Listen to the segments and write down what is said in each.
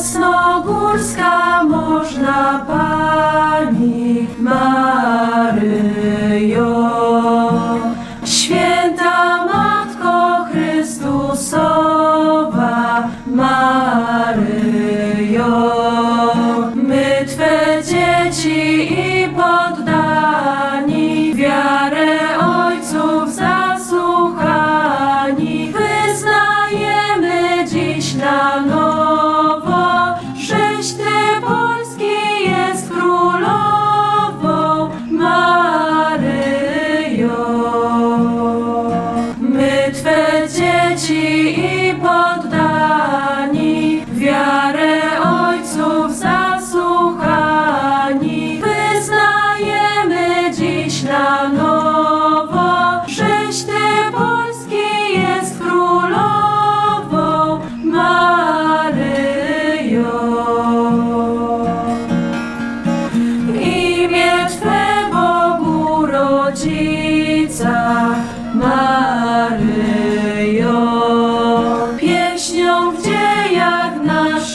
Jasnogórska można Pani Maryjo. Święta Matko Chrystusowa Maryjo. My Twe dzieci i poddani wiarę Ojców zasłuchani wyznajemy dziś na noc.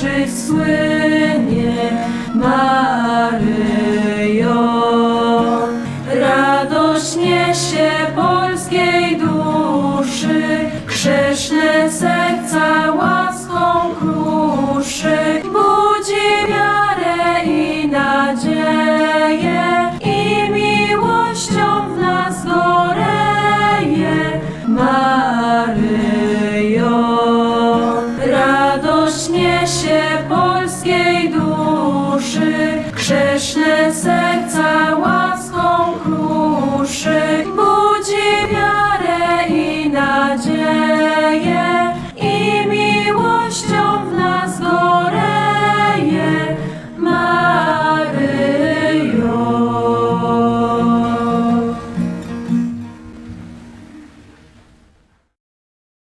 chase with